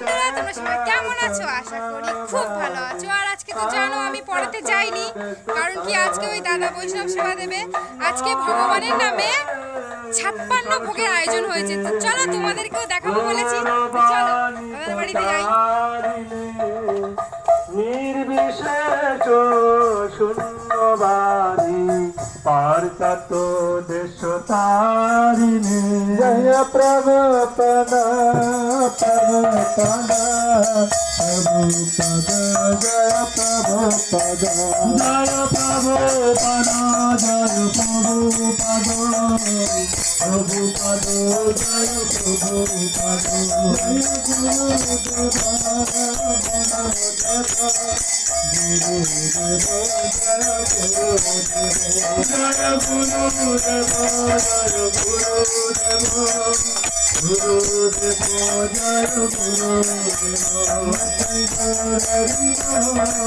বন্ধুরা তোমরা সবাই কেমন আছো? আশা করি খুব ভালো আছো। আর আজকে তো জানো আমি পড়াতে যাইনি কারণ কি আজকে ওই দাদা বৈষ্ণব সেবা দেবে। আজকে ভগবানের নামে ছাপ্পান্ন ভোগের আয়োজন হয়েছে। তো চলো তোমাদেরকেও দেখাবো বলেছি। তো চলো আমাদের বাড়িতে যাই। নির্বিশেষ শূন্যবাদী দেশ তারিণী জয় প্রভু পদ প্রভু পদ প্রভু পদ জয় প্রভু পদ জয় প্রভু পদ জয় প্রভু পদ প্রভু পদ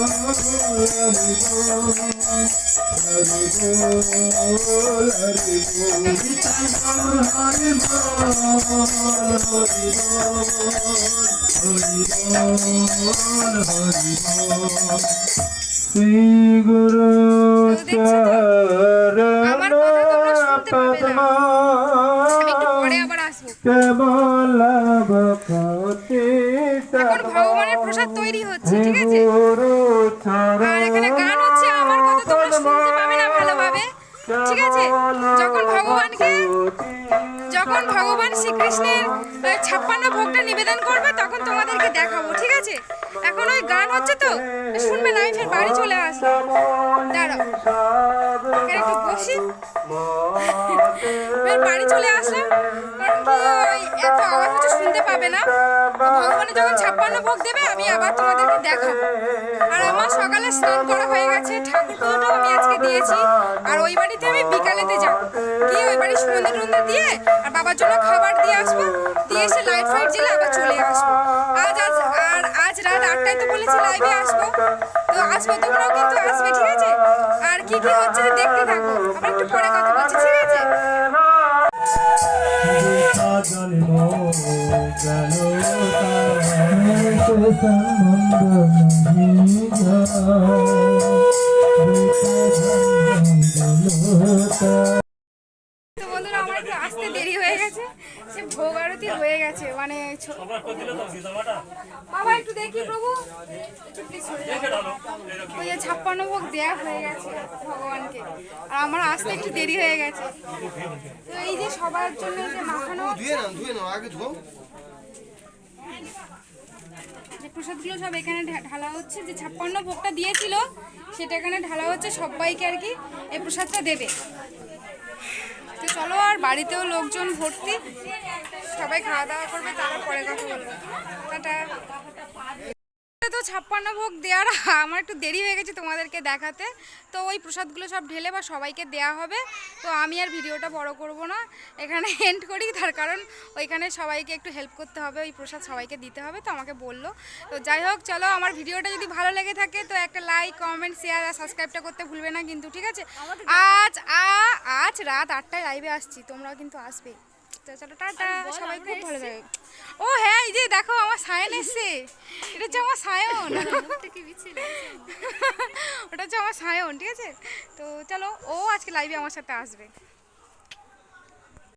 জয় প্রভু পদ জয় শ্রী গুরু এখন ভগবানের প্রসাদ তৈরি হচ্ছে ঠিক আছে? আর এখানে গান হচ্ছে আমার কথা তোমরা শুনতে পাবে না ভালোভাবে ঠিক আছে? যখন ভগবানকে যখন ভগবান শ্রীকৃষ্ণের ছাপ্পান্ন ভোগটা নিবেদন করবে তখন তোমাদেরকে দেখাবো ঠিক আছে? এখন ওই গান হচ্ছে তো শুনবে না আমি ফের বাড়ি চলে আসব। দাঁড়াও একটু বসি। ফের বাড়ি চলে আসলাম। কারণ কি? পাবে না? ভগবানের যখন ছাপ্পান্ন ভোগ দেবে, আমি আবার তোমাদেরকে দেখাবো। আর আমার সকালে স্নান করা হয়ে গেছে, ঠাকুর পুজোটাও আমি আজকে দিয়েছি। আর ওই বাড়িতে আমি বিকালেতে যাব। গিয়ে ওই বাড়ি সন্ধ্যে টন্ধে দিয়ে আর বাবার জন্য খাবার দিয়ে আসব? দিয়ে এসে লাইট ফাইট জ্বেলে আবার চলে আসব। আজ আজ, আর আজ রাত আটটায় তো বলেছি লাইভে আসব। তো আসব তোমরাও কিন্তু আসবে, ঠিক আছে? আর কি কি হচ্ছে দেখতে থাকো। আবার একটু পরে কথা বলছি। ঠিক আছে জন্ম গেল সম্বন্ধ তো বন্ধুরা আমার একটু আসতে দেরি হয়ে গেছে। সে ভোগ আরতি হয়ে গেছে মানে বাবা একটু দেখি প্রভু। একটু যে ছাপ্পান্ন ভোগ দেয়া হয়ে গেছে ভগবানকে। আর আমার আসতে একটু দেরি হয়ে গেছে। তো এই যে সবার জন্য এই যে মাখানো ধুয়ে নাও ধুয়ে নাও আগে ধো যে প্রসাদগুলো সব এখানে ঢালা হচ্ছে যে ছাপ্পান্ন ভোগটা দিয়েছিল সেটা এখানে ঢালা হচ্ছে সবাইকে আর কি এই প্রসাদটা দেবে। তো চলো আর বাড়িতেও লোকজন ভর্তি সবাই খাওয়া দাওয়া করবে তারপরে কথা বলব। টাটা। তো ছাপ্পান্ন ভোগ দেওয়ার আমার একটু দেরি হয়ে গেছে তোমাদেরকে দেখাতে। তো ওই প্রসাদগুলো সব ঢেলে বা সবাইকে দেয়া হবে। তো আমি আর ভিডিওটা বড় করব না। এখানে এন্ড করি তার কারণ ওইখানে সবাইকে একটু হেল্প করতে হবে ওই প্রসাদ সবাইকে দিতে হবে তো আমাকে বলল। তো যাই হোক চলো আমার ভিডিওটা যদি ভালো লেগে থাকে তো একটা লাইক কমেন্ট শেয়ার আর সাবস্ক্রাইবটা করতে ভুলবে না কিন্তু ঠিক আছে? আজ আ আজ রাত আটটায় লাইভে আসছি তোমরাও কিন্তু আসবে। তো চলো টাটা সবাই খুব ভালো থাকে। ও হ্যাঁ এই যে দেখো আমার সায়ন এসছে। এটা হচ্ছে আমার সায়ন। ওটা হচ্ছে আমার সায়ন ঠিক আছে? তো চলো ও আজকে লাইভে আমার সাথে আসবে।